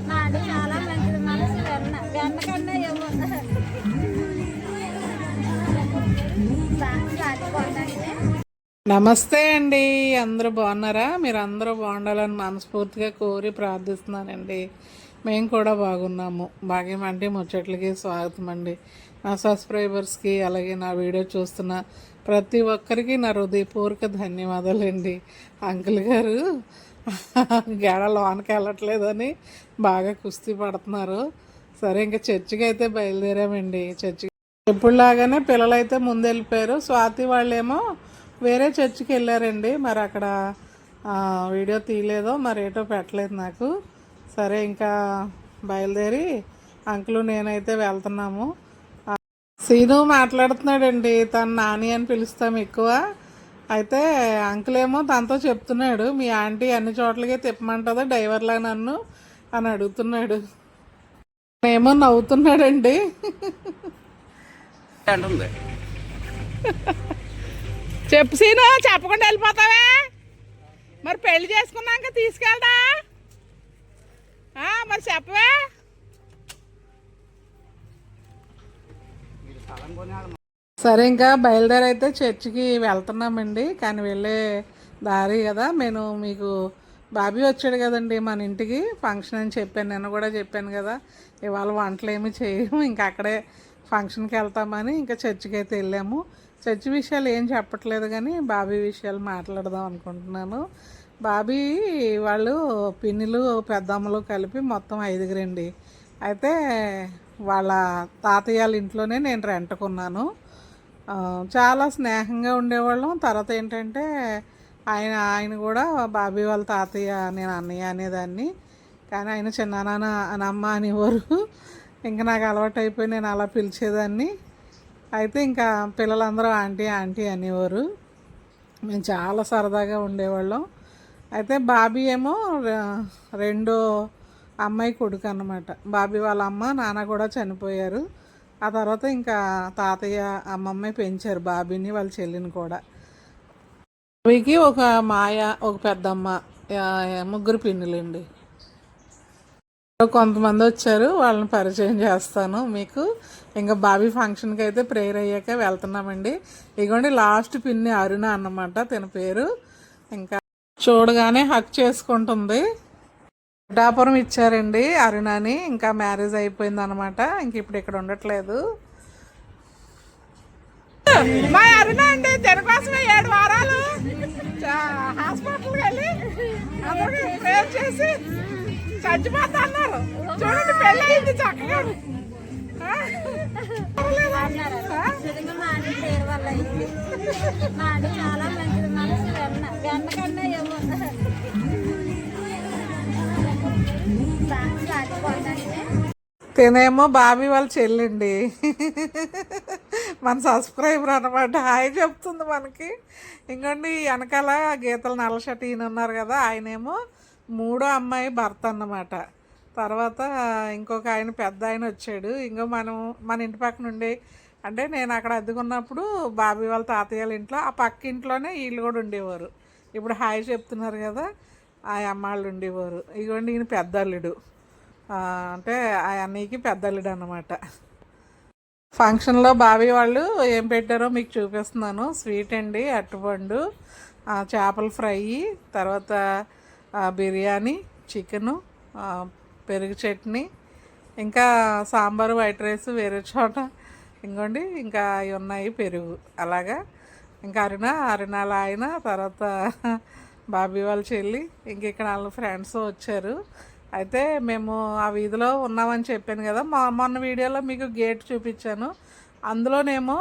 మాది చాలా మంచిది మనసు వెన్న వెన్న కన్నా ఏమో. నమస్తే అండి. అందరూ బాగున్నారా? మీరు అందరూ బాగుండాలని మనస్ఫూర్తిగా కోరి ప్రార్థిస్తున్నానండి. మేము కూడా బాగున్నాము. భాగ్యం అంటే ముచ్చట్లకి స్వాగతం అండి. నా సబ్స్క్రైబర్స్కి అలాగే నా వీడియో చూస్తున్న ప్రతి ఒక్కరికి నా హృదయపూర్వక ధన్యవాదాలండి. అంకుల్ గారు గేడ లోనకి వెళ్ళట్లేదని బాగా కుస్తీ పడుతున్నారు. సరే ఇంకా చర్చికి అయితే బయలుదేరామండి. చర్చికి ఎప్పుడులాగానే పిల్లలైతే ముందు వెళ్ళిపోయారు. స్వాతి వాళ్ళేమో వేరే చర్చికి వెళ్ళారండి. మరి అక్కడ వీడియో తీయలేదో మరి ఏటో పెట్టలేదు నాకు. సరే ఇంకా బయలుదేరి అంకులు నేనైతే వెళ్తున్నాము. సీను మాట్లాడుతున్నాడండి. తను నాని అని పిలుస్తాం ఎక్కువ. అయితే అంకుల్ ఏమో తనతో చెప్తున్నాడు మీ ఆంటీ అన్ని చోట్లకి తిప్పమంటుందా డ్రైవర్లా నన్ను? అని అడుగుతున్నాడు. ఏమో నవ్వుతున్నాడండి. చెప్పు సీను చెప్పకుండా వెళ్ళిపోతావా? మరి పెళ్ళి చేసుకున్నాక తీసుకెళ్దా? మరి చెప్పవే. సరే ఇంకా బయలుదేరి అయితే చర్చికి వెళ్తున్నామండి. కానీ వెళ్ళే దారి కదా. నేను మీకు బాబీ వచ్చాడు కదండి మన ఇంటికి. ఫంక్షన్ అని చెప్పాను నేను కూడా చెప్పాను కదా. ఇవాళ వంటలు ఏమి చేయము ఇంకా అక్కడే ఫంక్షన్కి వెళ్తామని ఇంకా చర్చికి అయితే వెళ్ళాము. చర్చి విషయాలు ఏం చెప్పట్లేదు కానీ బాబీ విషయాలు మాట్లాడదాం అనుకుంటున్నాను. బాబీ వాళ్ళు పిన్నిలు పెద్దమ్మలు కలిపి మొత్తం ఐదుగురండి. అయితే వాళ్ళ తాతయ్య వాళ్ళ ఇంట్లోనే నేను రెంట్కున్నాను. చాలా స్నేహంగా ఉండేవాళ్ళం. తర్వాత ఏంటంటే ఆయన ఆయన కూడా బాబీ వాళ్ళ తాతయ్య నేను అన్నయ్య అనేదాన్ని. కానీ ఆయన చిన్నాన్న అని అమ్మ అనేవారు. ఇంకా నాకు అలవాటు అయిపోయి నేను అలా పిలిచేదాన్ని. అయితే ఇంకా పిల్లలందరూ ఆంటీ ఆంటీ అనేవారు. మేము చాలా సరదాగా ఉండేవాళ్ళం. అయితే బాబీ ఏమో రెండో అమ్మాయి కొడుకు అన్నమాట. బాబీ వాళ్ళ అమ్మ నాన్న కూడా చనిపోయారు. ఆ తర్వాత ఇంకా తాతయ్య అమ్మమ్మ పెంచారు బాబీని వాళ్ళ చెల్లిని కూడా. బాబీకి ఒక మాయ ఒక పెద్దమ్మ ముగ్గురు పిన్నులండి. కొంతమంది వచ్చారు వాళ్ళని పరిచయం చేస్తాను మీకు. ఇంకా బాబీ ఫంక్షన్కి అయితే ప్రేయర్ అయ్యాక వెళ్తున్నామండి. ఇగోండి లాస్ట్ పిన్ని అరుణ అన్నమాట తన పేరు. ఇంకా చూడగానే హక్ చేసుకుంటుంది. పిఠాపురం ఇచ్చారండి అరుణని. ఇంకా మ్యారేజ్ అయిపోయింది అనమాట ఇంక ఇప్పుడు ఇక్కడ ఉండట్లేదు. మా అరుణ అండి దీనికోసమే ఏడు వారాలు. హాస్పిటల్కి వెళ్ళి అందరికీ ప్రేయర్ చేసి చచ్చిపోతా అన్నారు చూడండి పెళ్ళి అయింది చక్కగా. చాలా మంచిది. మనసు వెన్న వెన్న కన్నా ఏమో. తినేమో బాబీ వాళ్ళ చెల్లండి. మన సబ్స్క్రైబర్ అనమాట హాయ్ చెప్తుంది మనకి. ఇంకోండి వెనకాల గీతల నల్లషటి ఈయన ఉన్నారు కదా ఆయనేమో మూడో అమ్మాయి భర్త అన్నమాట. తర్వాత ఇంకొక ఆయన పెద్ద ఆయన వచ్చాడు. ఇంకో మనం మన ఇంటి పక్కన ఉండి అంటే నేను అక్కడ అద్దెకున్నప్పుడు బాబీ వాళ్ళ తాతయ్య వాళ్ళ ఇంట్లో ఆ పక్క ఇంట్లోనే వీళ్ళు కూడా ఉండేవారు. ఇప్పుడు హాయ్ చెప్తున్నారు కదా ఆ అమ్మాళ్ళు ఉండేవారు. ఇగోండి ఈయన పెద్ద అల్లుడు. అంటే ఆ అన్నయ్యకి పెద్ద అల్లుడు ఫంక్షన్లో బావి వాళ్ళు ఏం పెట్టారో మీకు చూపిస్తున్నాను. స్వీట్ అండి అట్టుపండు చేపల ఫ్రై తర్వాత బిర్యానీ చికెను పెరుగు చట్నీ ఇంకా సాంబారు వైట్ రైస్ వేరే చోట ఇంకోండి ఇంకా అవి ఉన్నాయి పెరుగు. అలాగా ఇంకా అరుణ అరుణాల ఆయన తర్వాత బాబీ వాళ్ళ చెల్లి ఇంక ఇక్కడ వాళ్ళ ఫ్రెండ్స్ వచ్చారు. అయితే మేము ఆ వీధిలో ఉన్నామని చెప్పాను కదా మా మొన్న వీడియోలో మీకు గేట్ చూపించాను. అందులోనేమో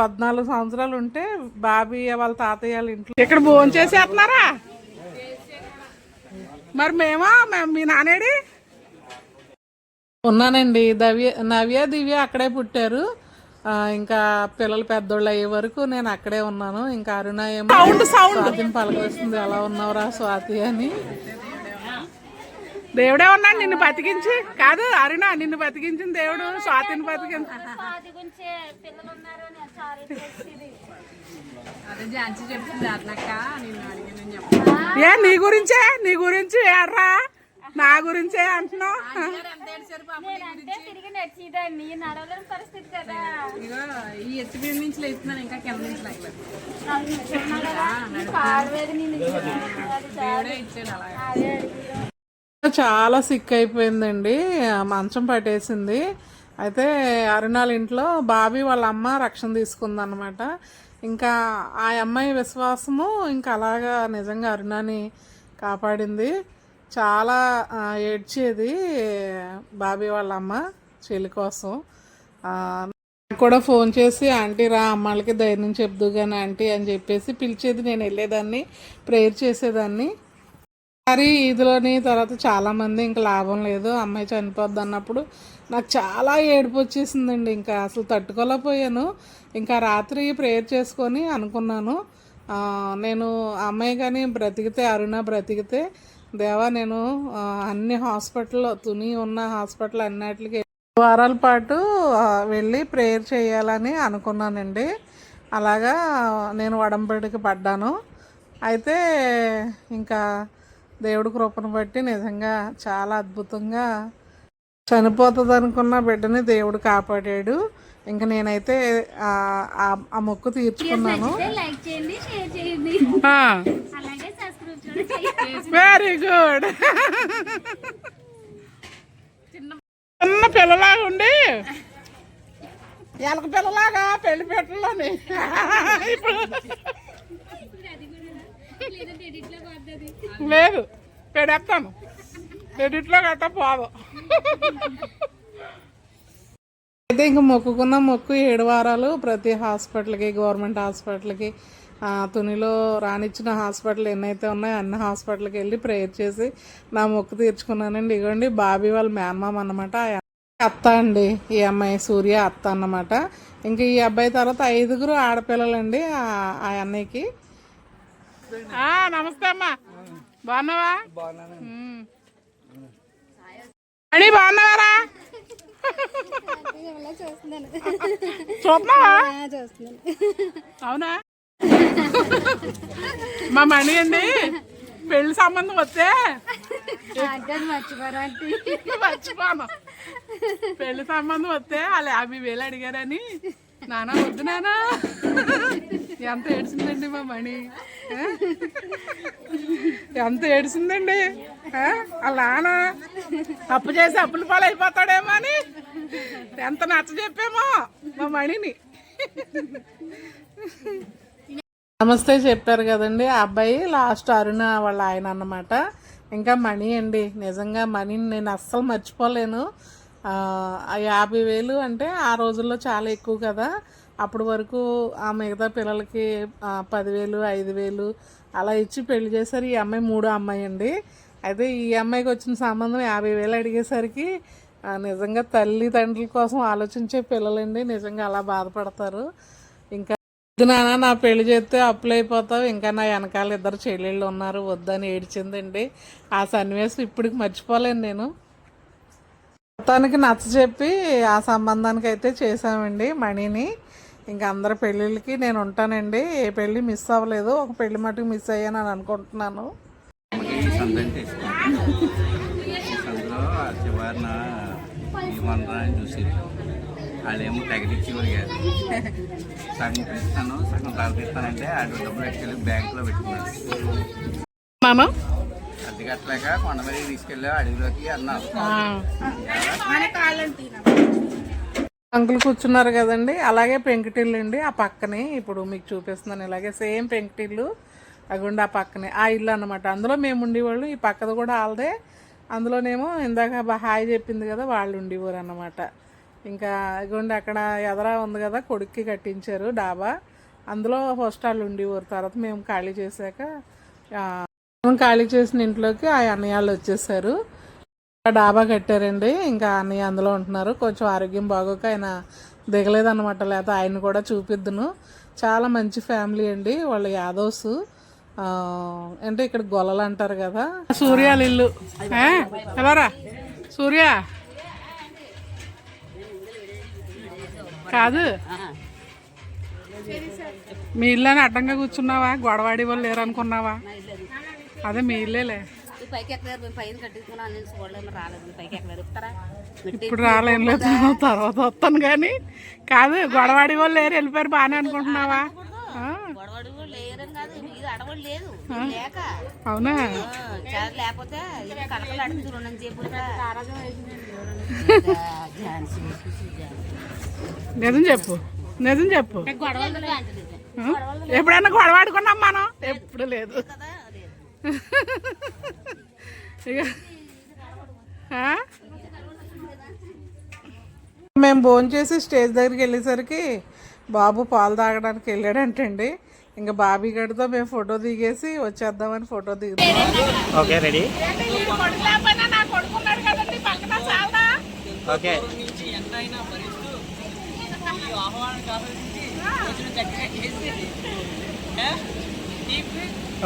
పద్నాలుగు సంవత్సరాలు ఉంటే బాబీ వాళ్ళ తాతయ్య వాళ్ళ ఇంట్లో ఇక్కడ భోజనం చేసేస్తున్నారా? మరి మేమా? మీ నానేడి ఉన్నానండి. దవ్య నవ్య దివ్య అక్కడే పుట్టారు. ఇంకా పిల్లలు పెద్దోళ్ళు అయ్యే వరకు నేను అక్కడే ఉన్నాను. ఇంకా అరుణ ఏమో స్వాతిని పలకరిస్తుంది. ఎలా ఉన్నావురా స్వాతి అని. దేవుడే ఉన్నాడు నిన్ను బతికించి. కాదు అరుణ నిన్ను బతికించిన దేవుడు స్వాతిని చెప్పి. ఏ నీ గురించే నీ గురించి ఏడ్రా నా గురించే అంటున్నావు? ఈ ఎత్తు మీద నుంచి లేస్తున్నాను ఇంకా కింద నుంచి దేవుడే ఇచ్చాడు. చాలా సిక్ అయిపోయిందండి. మంచం పట్టేసింది. అయితే అరుణాల ఇంట్లో బాబీ వాళ్ళ అమ్మ రక్షణ తీసుకుందన్నమాట. ఇంకా ఆ అమ్మాయి విశ్వాసము ఇంకా అలాగా నిజంగా అరుణాని కాపాడింది. చాలా ఏడ్చేది బాబీ వాళ్ళ అమ్మ చెల్లి కోసం. నాకు కూడా ఫోన్ చేసి ఆంటీ రా అమ్మాళ్ళకి ధైర్యం చెప్దు కానీ ఆంటీ అని చెప్పేసి పిలిచేది నేను వెళ్ళేదాన్ని ప్రేయర్ చేసేదాన్ని. మరి ఇదిలోని తర్వాత చాలామంది ఇంకా లాభం లేదు అమ్మాయి చనిపోద్ది అన్నప్పుడు నాకు చాలా ఏడుపు వచ్చేసిందండి. ఇంకా అసలు తట్టుకోలేకపోయాను. ఇంకా రాత్రి ప్రేయర్ చేసుకొని అనుకున్నాను. నేను అమ్మాయి కానీ బ్రతికితే అరుణ బ్రతికితే దేవా నేను అన్ని హాస్పిటల్లో తుని ఉన్న హాస్పిటల్ అన్నిటికి వారాల పాటు వెళ్ళి ప్రేయర్ చేయాలని అనుకున్నానండి. అలాగా నేను వడంపడికి పడ్డాను. అయితే ఇంకా దేవుడి కృపను బట్టి నిజంగా చాలా అద్భుతంగా చనిపోతుంది అనుకున్న బిడ్డని దేవుడు కాపాడాడు. ఇంకా నేనైతే ఆ మొక్కు తీర్చుకున్నాను. వెరీ గుడ్ చిన్న పిల్లలాగా ఉండి. ఎలక పిల్లలాగా పెళ్ళి పెట్టలోని ఇప్పుడు లేదు. పెడతాను పెడిట్లో గట్ట పోదు. అయితే ఇంక మొక్కుకున్న మొక్కు ఏడు వారాలు ప్రతి హాస్పిటల్కి గవర్నమెంట్ హాస్పిటల్కి తునిలో రానిచ్చిన హాస్పిటల్ ఎన్నైతే ఉన్నాయో అన్ని హాస్పిటల్కి వెళ్ళి ప్రేయర్ చేసి నా మొక్కు తీర్చుకున్నానండి. ఇగోండి బాబీ వాళ్ళ మేనమామ అన్నమాట. ఆ అత్త అండి. ఈ అమ్మాయి సూర్య అత్త అన్నమాట. ఇంకా ఈ అబ్బాయి తర్వాత ఐదుగురు ఆడపిల్లలండి ఆ- అన్నయ్యకి. నమస్తే అమ్మా. బాగున్నావా. అడి బాగున్నావారా? చూస్తున్నావా? అవునా? మా మణి అండి పెళ్ళి సంబంధం వస్తే మర్చిపోను. పెళ్ళి సంబంధం వస్తే వాళ్ళు యాభై వేలు అడిగారని నానా వద్దు నానా. ఎంత ఏడ్చిందండి మా మణి? ఎంత ఏడ్చిందండి? అలానా వాళ్ళ నాన్న అప్పు చేసి అప్పుల పాలైపోతాడేమో అని? ఎంత నచ్చ చెప్పేమో మా మణిని. నమస్తే చెప్పారు కదండి. ఆ అబ్బాయి లాస్ట్ అరుణ వాళ్ళ ఆయన అన్నమాట. ఇంకా మణి అండి. నిజంగా మనీని నేను అస్సలు మర్చిపోలేను. యాభై వేలు అంటే ఆ రోజుల్లో చాలా ఎక్కువ కదా. అప్పటి వరకు ఆ మిగతా పిల్లలకి పదివేలు ఐదు వేలు అలా ఇచ్చి పెళ్ళి చేశారు. ఈ అమ్మాయి మూడో అమ్మాయి అండి. అయితే ఈ అమ్మాయికి వచ్చిన సంబంధం యాభై వేలు అడిగేసరికి నిజంగా తల్లిదండ్రుల కోసం ఆలోచించే పిల్లలండి. నిజంగా అలా బాధపడతారు. ఇంకా ఇది నాన్న నా పెళ్ళి చేస్తే అప్పులు అయిపోతావు. ఇంకా నా వెనకాల ఇద్దరు చెల్లెళ్ళు ఉన్నారు. వద్దని ఏడ్చిందండి. ఆ సన్నివేశం ఇప్పటికి మర్చిపోలేను నేను. మొత్తానికి నచ్చ చెప్పి ఆ సంబంధానికి అయితే చేసామండి మణిని. ఇంకా అందరి పెళ్ళిళ్ళకి నేను ఉంటానండి. ఏ పెళ్ళి మిస్ అవ్వలేదు. ఒక పెళ్ళి మటుకు మిస్ అయ్యాను అని అనుకుంటున్నాను. వాళ్ళేమో తగిలిచ్చేవారు కాదు సగం సగం డబ్బులు బ్యాంకులో పెట్టుకున్నాను కట్టలేక తీసుకెళ్ళి అడవిలోకి అన్నాను అంకుల్ కూర్చున్నారు కదండి. అలాగే పెంకుటిల్లు అండి. ఆ పక్కనే ఇప్పుడు మీకు చూపిస్తున్నాను. ఇలాగే సేమ్ పెంకుటిల్లు అగుండి ఆ పక్కనే. ఆ ఇల్లు అన్నమాట. అందులో మేము ఉండేవాళ్ళు. ఈ పక్కది కూడా వాళ్ళదే. అందులోనేమో ఇందాక హాయ్ చెప్పింది కదా వాళ్ళు ఉండేవారు అనమాట ఇంకా ఇగోండి అక్కడ ఎదరా ఉంది కదా కొడుక్కి కట్టించారు డాబా. అందులో ఫస్ట్ వాళ్ళు ఉండేవారు. తర్వాత మేము ఖాళీ చేశాక ఖాళీ చేసిన ఇంట్లోకి ఆ అన్నయ్యాళ్ళు వచ్చేసారు. డాబా కట్టారండి. ఇంకా అన్నయ్య అందులో ఉంటున్నారు. కొంచెం ఆరోగ్యం బాగోక ఆయన దిగలేదన్నమాట. లేకపోతే ఆయన కూడా చూపిద్దును. చాలా మంచి ఫ్యామిలీ అండి. వాళ్ళు యాదవ్స్. అంటే ఇక్కడ గొల్లలు అంటారు కదా. సూర్యాలు ఇల్లు ఎలారా ఎవరా? సూర్య? కాదు. మీ ఇల్లు అని అడ్డంగా కూర్చున్నావా? గొడవాడి వాళ్ళు లేరు అనుకున్నావా అదే మీ ఇల్లేలే. పైకి ఎక్కలేరు మేము పైన కట్టించుకున్నాను నేను చూడలేదు రాలేదు మీరు పైకి ఎక్కలేరు ఇస్తారా ఇప్పుడు రాలేను తర్వాత వస్తాను కానీ కాదు గొడవాడి వాళ్ళు లేరు వెళ్ళిపోయారు బాగానే అనుకుంటున్నావా? ఆ, గొడవడు కూడా లేరని కాదు ఇది అడవడు లేదు లేక. అవునా? లేకపోతే ఇది కలకలు అడుగుతూ రెండు ఝాన్సీ. నిజం చెప్పు నిజం చెప్పు? ఎప్పుడైనా గొడవాడుకున్నాం మనం? ఎప్పుడు లేదు? మేము భోజనం చేసి స్టేజ్ దగ్గరికి వెళ్ళేసరికి బాబు పాలు తాగడానికి వెళ్ళాడంటండి ఇంకా బాబీ గడితో మేము ఫోటో దిగేసి వచ్చేద్దామని photo దిగుతాం. Okay ready. Okay.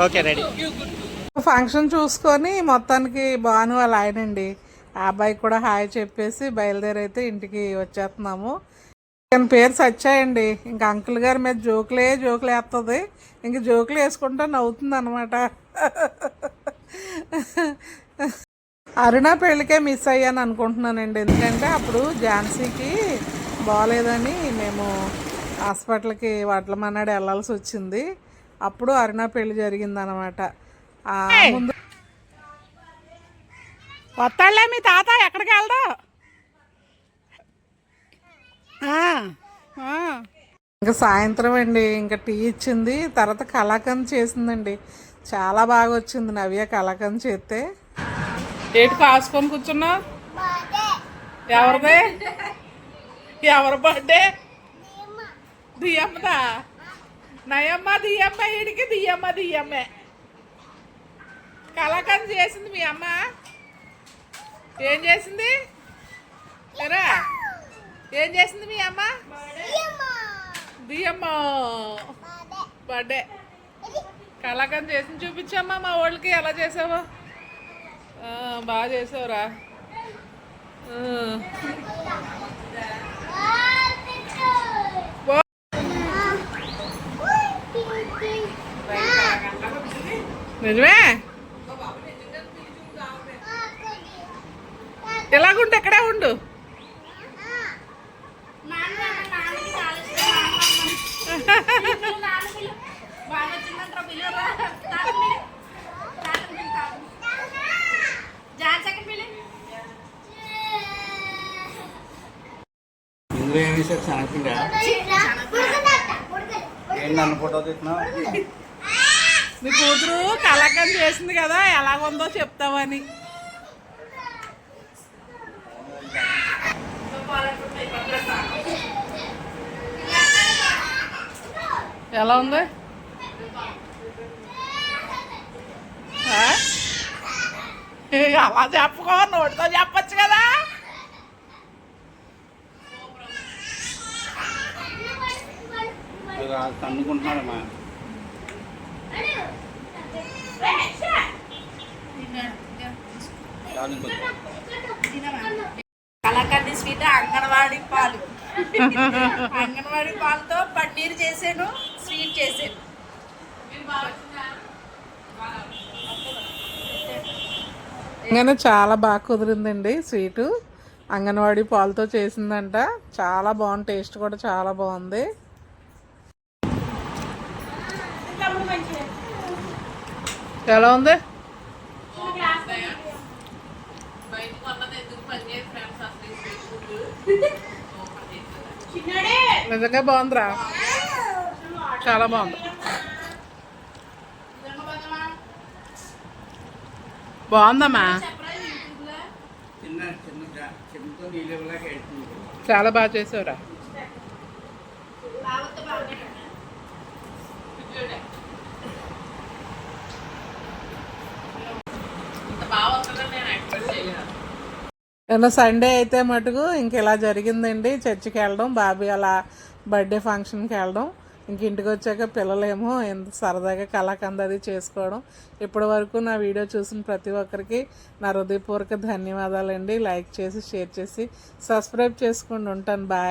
Okay ready. Function చూసుకొని మొత్తానికి బాను వాళ్ళ ఆయనండి ఆ అబ్బాయికి కూడా హాయ్ చెప్పేసి బయలుదేరైతే ఇంటికి వచ్చేస్తున్నాము. తన పేరు సచ్చాయండి ఇంకా అంకుల్ గారి మీద జోకులే జోకులు వేస్తుంది ఇంక జోకులు వేసుకుంటా నవ్వుతుంది అనమాట అరుణ పెళ్ళికే మిస్ అయ్యాను అనుకుంటున్నానండి. ఎందుకంటే అప్పుడు ఝాన్సీకి బాగాలేదని మేము హాస్పిటల్కి వాటిల వెళ్ళాల్సి వచ్చింది. అప్పుడు అరుణ పెళ్ళి జరిగిందనమాట ఆ ముందు వస్తాడులే మీ తాత ఎక్కడికి వెళ్దా? ఇంకా సాయంత్రం అండి ఇంకా టీ ఇచ్చింది తర్వాత కలాకంద్ చేసిందండి. చాలా బాగా వచ్చింది నవ్య కలాకంద్ చేస్తే. ఏటి కాసుకొని కూర్చున్నా? ఎవరిదే? ఎవరి బర్త్డే దియమ్మదా నయమ్మ దియమ్మ ఈడికి దియమ్మ దియమ్మే. కలకం చేసింది మీ అమ్మ. ఏం చేసింది? లేరా ఏం చేసింది మీ అమ్మ? దియమ్మ. బర్త్డే. కలాకంద్ చేసింది చూపించమ్మా మా వాళ్ళకి ఎలా చేసావో? బాగా చేసావురా ఆ. బా- నిజమే ఎలాగుంటే ఎక్కడే ఉండు ఇందులో ఏమి సార్ నన్ను ఫోటో తీస్తున్నావు నీ కూతురు కలాకండ్ చేసింది కదా ఎలాగుందో చెప్తావని. ఎలా ఉంది? అలా చెప్పుకో నోటితో చెప్పచ్చు కదా. అనుకుంటున్నాడమ్మా కలకండి స్వీట్ అంగన్వాడి పాలు. అంగన్వాడి పాలతో పన్నీర్ చేసాను స్వీట్ చేసాను ఇంకా చాలా బాగా కుదిరిందండి స్వీటు. అంగన్వాడీ పాలతో చేసిందంట. చాలా బాగుంది టేస్ట్ కూడా చాలా బాగుంది. ఎలా ఉంది? నిజంగా బాగుందిరా. చాలా బాగుంది. బాగుందమ్మా. చాలా బాగా చేసావురా. నిన్న సండే అయితే మటుకు ఇంక ఇలా జరిగిందండి. చర్చికి వెళ్ళడం బాబీ అలా బర్త్డే ఫంక్షన్కి వెళ్ళడం ఇంక ఇంటికి వచ్చాక పిల్లలేమో ఎంత సరదాగా కళాకంద అది చేసుకోవడం. ఇప్పటి వరకు నా వీడియో చూసిన ప్రతి ఒక్కరికి నా హృదయపూర్వక ధన్యవాదాలండి. లైక్ చేసి షేర్ చేసి సబ్స్క్రైబ్ చేసుకుని ఉంటాను. బాయ్.